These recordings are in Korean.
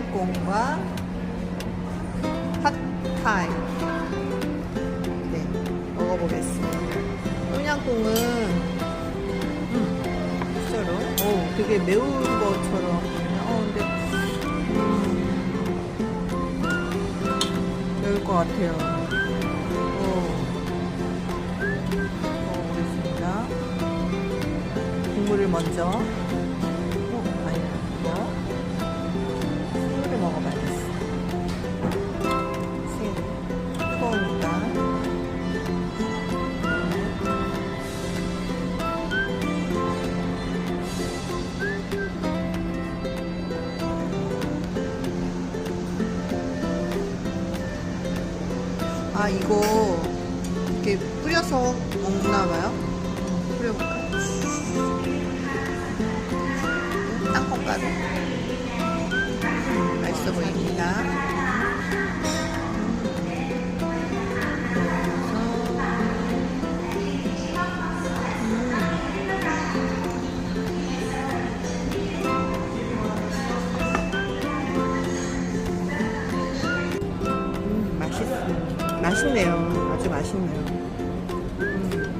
똠양꿍과 팟타이. 네, 먹어보겠습니다. 똠양꿍은 음, 진짜로, 어, 되게 매운 것처럼. 어, 근데 음, 매울 것 같아요. 어, 먹어보겠습니다. 국물을 먼저. 아, 이거 이렇게 뿌려서 먹나 봐요? 뿌려볼까? 땅콩가루. 맛있어 보입니다. 맛있, 맛있네요. 아주 맛있네요. 음.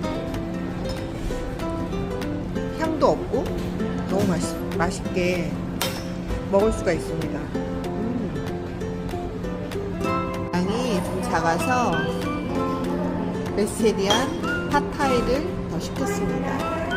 향도 없고 너무 맛있, 맛있게 먹을 수가 있습니다. 음. 양이 좀 작아서 베스테리안 팟타이를 더 시켰습니다.